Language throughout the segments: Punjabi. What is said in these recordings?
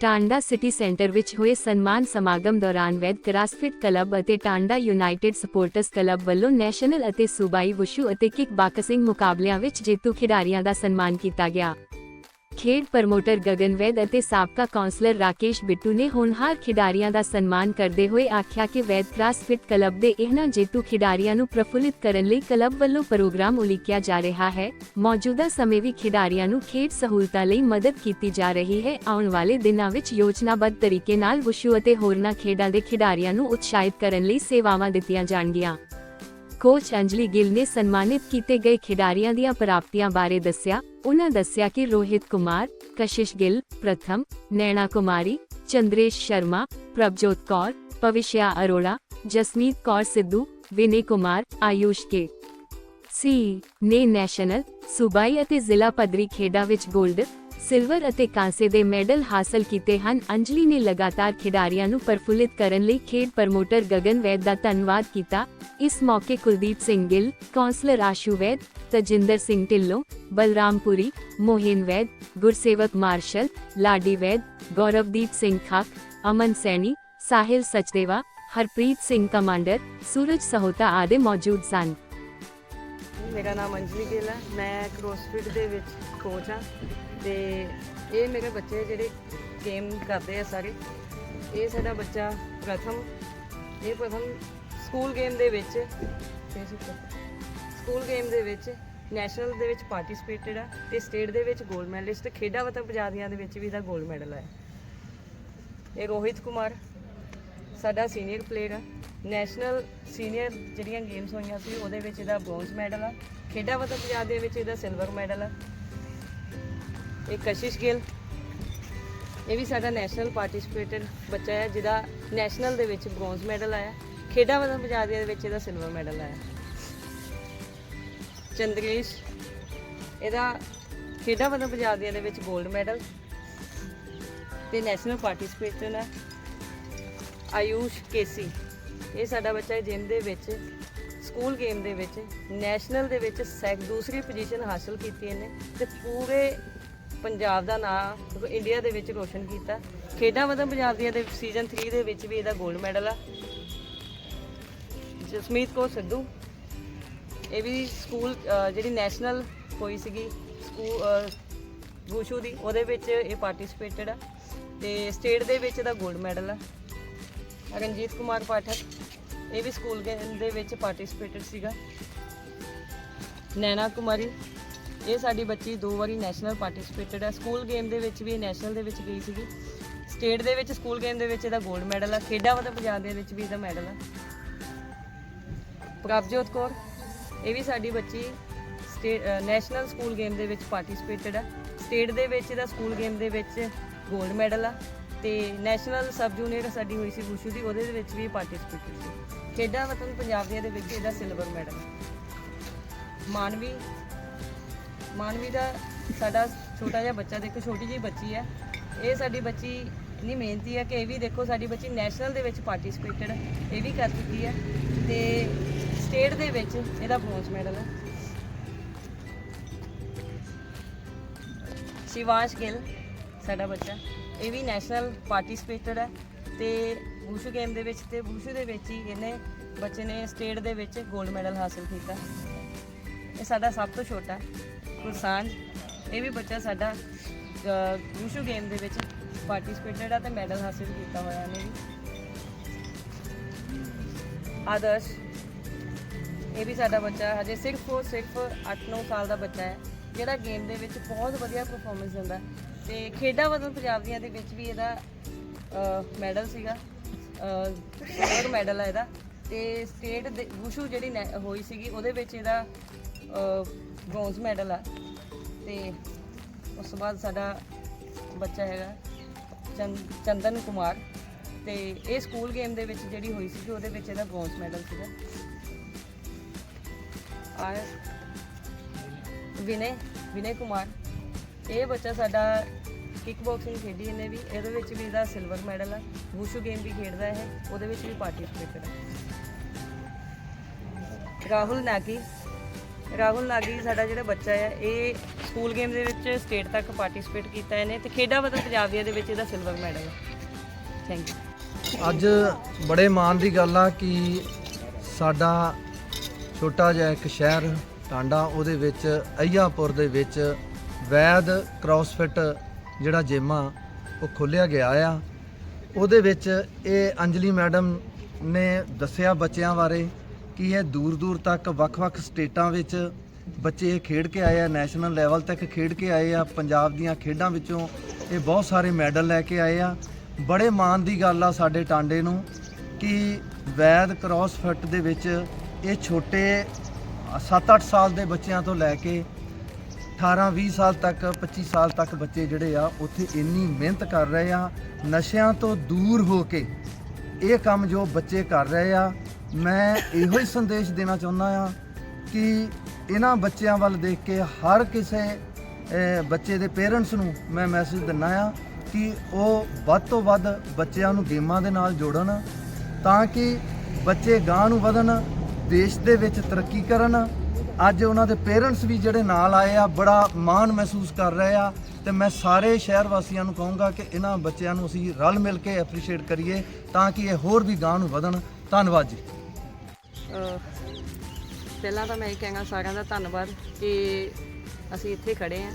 ਟਾਂਡਾ ਸਿਟੀ ਸੈਂਟਰ ਵਿੱਚ ਹੋਏ ਸਨਮਾਨ ਸਮਾਗਮ ਦੌਰਾਨ ਵੈਦ ਕਰਾਸਫਿਟ ਕਲੱਬ ਅਤੇ ਟਾਂਡਾ ਯੂਨਾਈਟਿਡ ਸਪੋਰਟਸ ਕਲੱਬ ਵੱਲੋਂ ਨੈਸ਼ਨਲ ਅਤੇ ਸੂਬਾਈ ਵੁਸ਼ੂ ਅਤੇ ਕਿਕ ਬਾਕਸਿੰਗ ਮੁਕਾਬਲਿਆਂ ਵਿੱਚ ਜੇਤੂ ਖਿਡਾਰੀਆਂ ਦਾ ਸਨਮਾਨ ਕੀਤਾ ਗਿਆ। ਖੇਡ ਪ੍ਰਮੋਟਰ ਗਗਨ ਵੈਦ ਅਤੇ ਸਾਬਕਾ ਕਾਉਂਸਲਰ ਰਾਕੇਸ਼ ਬਿੱਟੂ ਨੇ ਹੋਣਹਾਰ ਖਿਡਾਰੀਆਂ ਦਾ ਸਨਮਾਨ ਕਰਦੇ ਹੋਏ ਆਖਿਆ ਕਿ ਵੈਦ ਕ੍ਰਾਸਫਿਟ ਕਲੱਬ ਦੇ ਇਹਨਾਂ ਜੇਤੂ ਖਿਡਾਰੀਆਂ ਨੂੰ ਪ੍ਰਫੁੱਲਿਤ ਕਰਨ ਲਈ ਕਲੱਬ ਵੱਲੋਂ ਪ੍ਰੋਗਰਾਮ ਉਲੀਕਿਆ ਜਾ ਰਿਹਾ ਹੈ। ਮੌਜੂਦਾ ਸਮੇਂ ਵੀ ਖਿਡਾਰੀਆਂ ਨੂੰ ਖੇਡ ਸਹੂਲਤਾਂ ਲਈ ਮਦਦ ਕੀਤੀ ਜਾ ਰਹੀ ਹੈ। ਆਉਣ ਵਾਲੇ ਦਿਨਾਂ ਵਿੱਚ ਯੋਜਨਾਬੱਧ ਤਰੀਕੇ ਨਾਲ ਵੁਸ਼ੂ ਅਤੇ ਹੋਰਨਾਂ ਖੇਡਾਂ ਦੇ ਖਿਡਾਰੀਆਂ ਨੂੰ ਉਤਸ਼ਾਹਿਤ ਕਰਨ ਲਈ ਸੇਵਾਵਾਂ ਦਿੱਤੀਆਂ ਜਾਣਗੀਆਂ। ਕੋਚ ਅੰਜਲੀ ਗਿੱਲ ਨੇ ਸਨਮਾਨਿਤ ਕੀਤੇ ਗਏ ਖਿਡਾਰੀਆਂ ਦੀਆਂ ਪ੍ਰਾਪਤੀਆਂ ਬਾਰੇ ਦੱਸਿਆ। ਉਹਨਾਂ ਦੱਸਿਆ ਕਿ ਰੋਹਿਤ ਕੁਮਾਰ, ਕਸ਼ਿਸ਼ ਗਿੱਲ, ਪ੍ਰਥਮ, ਨੈਣਾ ਕੁਮਾਰੀ, ਚੰਦਰੇਸ਼ ਸ਼ਰਮਾ, ਪ੍ਰਭਜੋਤ ਕੌਰ ਪਵਿਸ਼ਿਆ ਅਰੋੜਾ, ਜਸਮੀਤ ਕੌਰ ਸਿੱਧੂ, ਵਿਨੇ ਕੁਮਾਰ, ਆਯੂਸ਼ ਕੇ ਸੀ ਨੇ ਨੈਸ਼ਨਲ, ਸੂਬਾਈ ਅਤੇ ਜ਼ਿਲ੍ਹਾ ਪੱਧਰੀ ਖੇਡਾਂ ਵਿੱਚ 골ਡ ਸਿਲਵਰ ਅਤੇ ਕਾਂਸੇ ਦੇ ਮੈਡਲ ਹਾਸਲ ਕੀਤੇ ਹਨ। ਅੰਜਲੀ ਨੇ ਲਗਾਤਾਰ ਖਿਡਾਰੀਆਂ ਨੂੰ ਪ੍ਰਫੁੱਲਿਤ ਕਰਨ ਲਈ ਖੇਡ ਪ੍ਰਮੋਟਰ ਗਗਨ ਵੈਦ ਦਾ ਧੰਨਵਾਦ ਕੀਤਾ। ਇਸ ਮੌਕੇ ਕੁਲਦੀਪ ਸਿੰਘ ਗਿੱਲ, ਕੌਂਸਲਰ ਆਸ਼ੂ ਵੈਦ, ਤਜਿੰਦਰ ਸਿੰਘ ਢਿੱਲੋਂ ਬਲਰਾਮਪੁਰੀ ਮੋਹਿਨ ਵੈਦ, ਗੁਰਸੇਵਕ ਮਾਰਸ਼ਲ, ਲਾਡੀ ਵੈਦ, ਗੌਰਵਦੀਪ ਸਿੰਘ ਖਾਕ ਅਮਨ ਸੈਣੀ, ਸਾਹਿਲ ਸਚਦੇਵਾ, ਹਰਪ੍ਰੀਤ ਸਿੰਘ ਕਮਾਂਡਰ, ਸੂਰਜ ਸਹੋਤਾ ਆਦਿ ਮੌਜੂਦ ਸਨ। ਮੇਰਾ ਨਾਮ ਅੰਜਲੀ ਗਿੱਲ ਹੈ ਮੈਂ ਕ੍ਰੋਸਫਿਟ ਦੇ ਵਿੱਚ ਕੋਚ ਹਾਂ ਤੇ ਇਹ ਮੇਰੇ ਬੱਚੇ ਜਿਹੜੇ ਗੇਮ ਕਰਦੇ ਆ ਸਾਰੇ, ਇਹ ਸਾਡਾ ਬੱਚਾ ਪ੍ਰਥਮ। ਇਹ ਪ੍ਰਥਮ ਸਕੂਲ ਗੇਮ ਦੇ ਵਿੱਚ ਸਕੂਲ ਗੇਮ ਦੇ ਵਿੱਚ ਨੈਸ਼ਨਲ ਦੇ ਵਿੱਚ ਪਾਰਟਿਸਿਪੇਟਡ ਆ ਤੇ ਸਟੇਟ ਦੇ ਵਿੱਚ 골ਡ ਮੈਡਲਿਸਟ ਖੇਡਾਂ ਵਤਨ ਪੰਜਾਬੀਆਂ ਦੇ ਵਿੱਚ ਵੀ ਇਹਦਾ 골ਡ ਮੈਡਲ ਹੈ ਇਹ ਰੋਹਿਤ ਕੁਮਾਰ, ਸਾਡਾ ਸੀਨੀਅਰ ਪਲੇਅਰ ਆ। ਨੈਸ਼ਨਲ ਸੀਨੀਅਰ ਜਿਹੜੀਆਂ ਗੇਮਸ ਹੋਈਆਂ ਸੀ, ਉਹਦੇ ਵਿੱਚ ਇਹਦਾ ਬ੍ਰੌਂਜ਼ ਮੈਡਲ ਆ। ਖੇਡਾਂ ਵਤਨ ਪੰਜਾਬ ਦੇ ਵਿੱਚ ਇਹਦਾ ਸਿਲਵਰ ਮੈਡਲ ਆ। ਇਹ ਕਸ਼ਿਸ਼ ਗਿੱਲ, ਇਹ ਵੀ ਸਾਡਾ ਨੈਸ਼ਨਲ ਪਾਰਟਿਸਿਪੇਟਡ ਬੱਚਾ ਹੈ, ਜਿਹਦਾ ਨੈਸ਼ਨਲ ਦੇ ਵਿੱਚ ਬ੍ਰੌਂਜ਼ ਮੈਡਲ ਆਇਆ। ਖੇਡਾਂ ਵਤਨ ਪੰਜਾਬ ਦੇ ਵਿੱਚ ਇਹਦਾ ਸਿਲਵਰ ਮੈਡਲ ਆਇਆ। ਚੰਦਰੇਸ਼, ਇਹਦਾ ਖੇਡਾਂ ਵਤਨ ਪੰਜਾਬ ਦੇ ਵਿੱਚ 골ਡ ਮੈਡਲ ਤੇ ਨੈਸ਼ਨਲ ਪਾਰਟਿਸਿਪੇਟਰ ਹੈ ਆਯੂਸ਼ ਕੇਸੀ। ਇਹ ਸਾਡਾ ਬੱਚਾ ਹੈ ਜਿਮ ਦੇ ਵਿੱਚ, ਸਕੂਲ ਗੇਮ ਦੇ ਵਿੱਚ, ਨੈਸ਼ਨਲ ਦੇ ਵਿੱਚ ਸੈਕ ਦੂਸਰੀ ਪੋਜੀਸ਼ਨ ਹਾਸਲ ਕੀਤੀ ਇਹਨੇ ਤੇ ਪੂਰੇ ਪੰਜਾਬ ਦਾ ਨਾਮ ਇੰਡੀਆ ਦੇ ਵਿੱਚ ਰੋਸ਼ਨ ਕੀਤਾ। ਖੇਡਾਂ ਵਤਨ ਪੰਜਾਬ ਦੀਆਂ ਦੇ ਸੀਜ਼ਨ 3 ਦੇ ਵਿੱਚ ਵੀ ਇਹਦਾ 골ਡ ਮੈਡਲ ਆ। ਜਸਮੀਤ ਕੌਰ ਸਿੱਧੂ, ਇਹ ਵੀ ਸਕੂਲ ਜਿਹੜੀ ਨੈਸ਼ਨਲ ਹੋਈ ਸੀਗੀ ਸਕੂਲ ਵੂਸ਼ੂ ਦੀ, ਉਹਦੇ ਵਿੱਚ ਇਹ ਪਾਰਟਿਸਿਪੇਟਡ ਆ ਤੇ ਸਟੇਟ ਦੇ ਵਿੱਚ ਇਹਦਾ 골ਡ ਮੈਡਲ ਆ। ਰਣਜੀਤ ਕੁਮਾਰ ਪਾਠਕ, ਇਹ ਵੀ ਸਕੂਲ ਗੇਮ ਦੇ ਵਿੱਚ ਪਾਰਟਿਸਿਪੇਟਡ ਸੀਗਾ। ਨੈਣਾ ਕੁਮਾਰੀ, ਇਹ ਸਾਡੀ ਬੱਚੀ ਦੋ ਵਾਰੀ ਨੈਸ਼ਨਲ ਪਾਰਟਿਸਿਪੇਟਡ ਹੈ। ਸਕੂਲ ਗੇਮ ਦੇ ਵਿੱਚ ਵੀ ਨੈਸ਼ਨਲ ਦੇ ਵਿੱਚ ਗਈ ਸੀਗੀ। ਸਟੇਟ ਦੇ ਵਿੱਚ, ਸਕੂਲ ਗੇਮ ਦੇ ਵਿੱਚ ਇਹਦਾ 골ਡ ਮੈਡਲ ਆ। ਖੇਡਾਂ ਵਤਨ ਪੰਜਾਬ ਦੇ ਵਿੱਚ ਵੀ ਇਹਦਾ ਮੈਡਲ ਆ। ਪ੍ਰਭਜੋਤ ਕੌਰ, ਇਹ ਵੀ ਸਾਡੀ ਬੱਚੀ ਸਟੇਟ ਨੈਸ਼ਨਲ ਸਕੂਲ ਗੇਮ ਦੇ ਵਿੱਚ ਪਾਰਟਿਸਿਪੇਟਡ ਆ। ਸਟੇਟ ਦੇ ਵਿੱਚ ਇਹਦਾ ਸਕੂਲ ਗੇਮ ਦੇ ਵਿੱਚ 골ਡ ਮੈਡਲ ਆ। ਤੇ ਨੈਸ਼ਨਲ ਸਬ ਜੂਨੀਅਰ ਸਾਡੀ ਹੋਈ ਸੀ ਬੁਸ਼ੂ ਦੀ, ਉਹਦੇ ਦੇ ਵਿੱਚ ਵੀ ਪਾਰਟਿਸਿਪੇਟਡ ਕੀਤੀ ਖੇਡਾਂ ਵਤਨ ਪੰਜਾਬ ਦੀਆਂ ਦੇ ਵਿੱਚ ਇਹਦਾ ਸਿਲਵਰ ਮੈਡਲ ਮਾਨਵੀ ਮਾਨਵੀ ਦਾ ਸਾਡਾ ਛੋਟਾ ਜਿਹਾ ਬੱਚਾ, ਦੇਖੋ ਛੋਟੀ ਜਿਹੀ ਬੱਚੀ ਹੈ। ਇਹ ਸਾਡੀ ਬੱਚੀ ਇੰਨੀ ਮਿਹਨਤੀ ਹੈ ਕਿ ਇਹ ਵੀ ਦੇਖੋ ਸਾਡੀ ਬੱਚੀ ਨੈਸ਼ਨਲ ਦੇ ਵਿੱਚ ਪਾਰਟਿਸਿਪੇਟਡ ਇਹ ਵੀ ਕਰ ਚੁੱਕੀ ਹੈ। ਤੇ ਸਟੇਟ ਦੇ ਵਿੱਚ ਇਹਦਾ ਬ੍ਰੌਂਜ਼ ਮੈਡਲ ਹੈ। ਸ਼ਿਵਾਸ਼ ਗਿੱਲ, ਸਾਡਾ ਬੱਚਾ। ਇਹ ਵੀ ਨੈਸ਼ਨਲ ਪਾਰਟਿਸਿਪੇਟਡ ਹੈ ਤੇ ਵੂਸ਼ੂ ਗੇਮ ਦੇ ਵਿੱਚ ਤੇ ਵੂਸ਼ੂ ਦੇ ਵਿੱਚ ਹੀ ਇਹਨੇ ਬੱਚੇ ਨੇ ਸਟੇਟ ਦੇ ਵਿੱਚ 골ਡ ਮੈਡਲ ਹਾਸਲ ਕੀਤਾ। ਇਹ ਸਾਡਾ ਸਭ ਤੋਂ ਛੋਟਾ ਗੁਰਸਾਂਝ ਇਹ ਵੀ ਬੱਚਾ ਸਾਡਾ ਅ, ਗੇਮ ਦੇ ਵਿੱਚ ਪਾਰਟਿਸਿਪੇਟਡ ਆ ਤੇ ਮੈਡਲ ਹਾਸਲ ਕੀਤਾ ਹੋਇਆ ਇਹਨੇ ਵੀ। ਆਦਰਸ਼ ਇਹ ਵੀ ਸਾਡਾ ਬੱਚਾ ਹਜੇ ਸਿਰਫ ਉਹ ਸਿਰਫ 8-9 ਸਾਲ ਦਾ ਬੱਚਾ ਹੈ। ਜਿਹੜਾ ਗੇਮ ਦੇ ਵਿੱਚ ਬਹੁਤ ਵਧੀਆ ਪਰਫਾਰਮੈਂਸ ਦਿੰਦਾ ਹੈ। ਤੇ ਖੇਡਾਂ ਵਤਨ ਪੰਜਾਬ ਦੀਆਂ ਦੇ ਵਿੱਚ ਵੀ ਇਹਦਾ ਮੈਡਲ ਸੀਗਾ। ਸਿਲਵਰ ਮੈਡਲ ਆ ਇਹਦਾ। ਤੇ ਸਟੇਟ ਦੇ ਵੁਸ਼ੂ ਜਿਹੜੀ ਨੈ- ਹੋਈ ਸੀਗੀ, ਉਹਦੇ ਵਿੱਚ ਇਹਦਾ ਬ੍ਰੌਂਜ਼ ਮੈਡਲ ਆ। ਤੇ ਉਸ ਤੋਂ ਬਾਅਦ ਸਾਡਾ ਬੱਚਾ ਹੈਗਾ ਚੰਦ- ਚੰਦਨ ਕੁਮਾਰ। ਤੇ ਇਹ ਸਕੂਲ ਗੇਮ ਦੇ ਵਿੱਚ ਜਿਹੜੀ ਹੋਈ ਸੀ ਉਹਦੇ ਵਿੱਚ ਇਹਦਾ ਬ੍ਰੌਂਜ਼ ਮੈਡਲ ਸੀਗਾ। ਆ ਵਿਨੇ ਵਿਨੇ ਕੁਮਾਰ। ਇਹ ਬੱਚਾ ਸਾਡਾ ਕਿਕ ਬਾਕਸਿੰਗ ਖੇਡੀ ਇਹਨੇ ਵੀ। ਇਹਦੇ ਵਿੱਚ ਵੀ ਇਹਦਾ ਸਿਲਵਰ ਮੈਡਲ ਆ। ਵੂਸ਼ੂ ਗੇਮ ਵੀ ਖੇਡਦਾ ਹੈ ਉਹਦੇ ਵਿੱਚ ਵੀ ਪਾਰਟਿਸਿਪੇਟ ਹੈ ਰਾਹੁਲ ਨਾਗੀ। ਰਾਹੁਲ ਨਾਗੀ ਸਾਡਾ ਜਿਹੜਾ ਬੱਚਾ ਆ, ਇਹ ਸਕੂਲ ਗੇਮ ਦੇ ਵਿੱਚ ਸਟੇਟ ਤੱਕ ਪਾਰਟਿਸਿਪੇਟ ਕੀਤਾ ਇਹਨੇ ਤੇ ਖੇਡਾਂ ਵਤਨ ਪੰਜਾਬੀਆਂ ਦੇ ਵਿੱਚ ਇਹਦਾ ਸਿਲਵਰ ਮੈਡਲ ਹੈ ਥੈਂਕ ਯੂ ਅੱਜ ਬੜੇ ਮਾਣ ਦੀ ਗੱਲ ਆ ਕਿ ਸਾਡਾ ਛੋਟਾ ਜਿਹਾ ਇੱਕ ਸ਼ਹਿਰ ਟਾਂਡਾ ਉਹਦੇ ਵਿੱਚ, ਅਈਆਪੁਰ ਦੇ ਵਿੱਚ ਵੈਦ ਕ੍ਰਾਸਫਿਟ ਜਿਹੜਾ ਜਿਮ ਆ, ਉਹ ਖੋਲਿਆ ਗਿਆ ਆ। ਉਹਦੇ ਵਿੱਚ ਇਹ ਅੰਜਲੀ ਮੈਡਮ ਨੇ ਦੱਸਿਆ ਬੱਚਿਆਂ ਬਾਰੇ ਕਿ ਇਹ ਦੂਰ ਦੂਰ ਤੱਕ ਵੱਖ-ਵੱਖ ਸਟੇਟਾਂ ਵਿੱਚ ਬੱਚੇ ਇਹ ਖੇਡ ਕੇ ਆਏ ਆ, ਨੈਸ਼ਨਲ ਲੈਵਲ ਤੱਕ ਖੇਡ ਕੇ ਆਏ ਆ। ਪੰਜਾਬ ਦੀਆਂ ਖੇਡਾਂ ਵਿੱਚੋਂ ਇਹ ਬਹੁਤ ਸਾਰੇ ਮੈਡਲ ਲੈ ਕੇ ਆਏ ਆ। ਬੜੇ ਮਾਣ ਦੀ ਗੱਲ ਆ ਸਾਡੇ ਟਾਂਡੇ ਨੂੰ ਕਿ ਵੈਦ ਕ੍ਰਾਸਫਿਟ ਦੇ ਵਿੱਚ ਇਹ ਛੋਟੇ 7-8 ਸਾਲ ਦੇ ਬੱਚਿਆਂ ਤੋਂ ਲੈ ਕੇ 18-20 ਸਾਲ ਤੱਕ 25 ਸਾਲ ਤੱਕ ਬੱਚੇ ਜਿਹੜੇ ਆ, ਉੱਥੇ ਇੰਨੀ ਮਿਹਨਤ ਕਰ ਰਹੇ ਆ, ਨਸ਼ਿਆਂ ਤੋਂ ਦੂਰ ਹੋ ਕੇ ਇਹ ਕੰਮ ਜੋ ਬੱਚੇ ਕਰ ਰਹੇ ਆ, ਮੈਂ ਇਹੋ ਹੀ ਸੰਦੇਸ਼ ਦੇਣਾ ਚਾਹੁੰਦਾ ਆ ਕਿ ਇਹਨਾਂ ਬੱਚਿਆਂ ਵੱਲ ਦੇਖ ਕੇ ਹਰ ਕਿਸੇ ਬੱਚੇ ਦੇ ਪੇਰੈਂਟਸ ਨੂੰ ਮੈਂ ਮੈਸੇਜ ਦਿੰਨਾ ਆ ਕਿ ਉਹ ਵੱਧ ਤੋਂ ਵੱਧ ਬੱਚਿਆਂ ਨੂੰ ਗੇਮਾਂ ਦੇ ਨਾਲ ਜੋੜਨ ਤਾਂ ਕਿ ਬੱਚੇ ਗਾਂ ਨੂੰ ਵਧਣ ਦੇਸ਼ ਦੇ ਵਿੱਚ ਤਰੱਕੀ ਕਰਨ। ਅੱਜ ਉਹਨਾਂ ਦੇ ਪੇਰੈਂਟਸ ਵੀ ਜਿਹੜੇ ਨਾਲ ਆਏ ਆ, ਬੜਾ ਮਾਣ ਮਹਿਸੂਸ ਕਰ ਰਹੇ ਆ। ਤੇ ਮੈਂ ਸਾਰੇ ਸ਼ਹਿਰ ਵਾਸੀਆਂ ਨੂੰ ਕਹੂੰਗਾ ਕਿ ਇਹਨਾਂ ਬੱਚਿਆਂ ਨੂੰ ਅਸੀਂ ਰਲ ਮਿਲ ਕੇ ਐਪਰੀਸ਼ੀਏਟ ਕਰੀਏ, ਤਾਂ ਕਿ ਇਹ ਹੋਰ ਵੀ ਗਾਂ ਨੂੰ ਵਧਣ। ਧੰਨਵਾਦ ਜੀ। ਪਹਿਲਾਂ ਤਾਂ ਮੈਂ ਇਹ ਕਹਾਂਗਾ ਸਾਰਿਆਂ ਦਾ ਧੰਨਵਾਦ ਕਿ ਅਸੀਂ ਇੱਥੇ ਖੜੇ ਆਂ।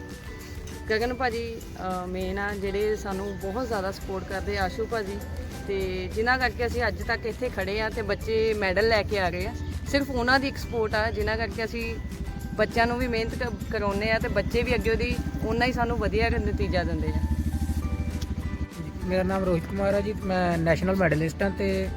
ਗਗਨ ਭਾਜੀ ਮੇਨ ਆ, ਜਿਹੜੇ ਸਾਨੂੰ ਬਹੁਤ ਜ਼ਿਆਦਾ ਸਪੋਰਟ ਕਰਦੇ, ਆਸ਼ੂ ਭਾਜੀ। ਤੇ ਜਿਨ੍ਹਾਂ ਕਰਕੇ ਅਸੀਂ ਅੱਜ ਤੱਕ ਇੱਥੇ ਖੜੇ ਆ ਤੇ ਬੱਚੇ ਮੈਡਲ ਲੈ ਕੇ ਆ ਰਹੇ ਆ। ਸਿਰਫ ਉਹਨਾਂ ਦੀ ਇੱਕ ਸਪੋਰਟ ਆ, ਜਿਨ੍ਹਾਂ ਕਰਕੇ ਅਸੀਂ ਬੱਚਿਆਂ ਨੂੰ ਵੀ ਮਿਹਨਤ ਕ- ਕਰਾਉਂਦੇ ਆ ਤੇ ਬੱਚੇ ਵੀ ਅੱਗੇ ਉਹਦੀ ਉਹਨਾਂ ਹੀ ਸਾਨੂੰ ਵਧੀਆ ਨਤੀਜਾ ਦਿੰਦੇ ਆ। ਮੇਰਾ ਨਾਮ ਰੋਹਿਤ ਕੁਮਾਰ ਹੈ ਜੀ, ਮੈਂ ਨੈਸ਼ਨਲ ਮੈਡਲਿਸਟ ਹਾਂ ਤੇ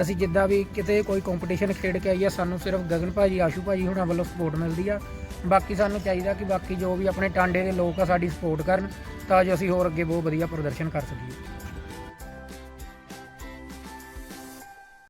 ਅਸੀਂ ਜਿੱਦਾਂ ਵੀ ਕਿਤੇ ਕੋਈ ਕੰਪੀਟੀਸ਼ਨ ਖੇਡ ਕੇ ਆਈਏ, ਸਾਨੂੰ ਸਿਰਫ ਗਗਨ ਭਾਜੀ, ਆਸ਼ੂ ਭਾਜੀ ਹੁਣਾਂ ਵੱਲੋਂ ਸਪੋਰਟ ਮਿਲਦੀ ਆ। ਬਾਕੀ ਸਾਨੂੰ ਚਾਹੀਦਾ ਕਿ ਬਾਕੀ ਜੋ ਵੀ ਆਪਣੇ ਟਾਂਡੇ ਦੇ ਲੋਕ ਆ, ਸਾਡੀ ਸਪੋਰਟ ਕਰਨ ਤਾਂ ਜੋ ਅਸੀਂ ਹੋਰ ਅੱਗੇ ਬਹੁਤ ਵਧੀਆ ਪ੍ਰਦਰਸ਼ਨ ਕਰ ਸਕੀਏ।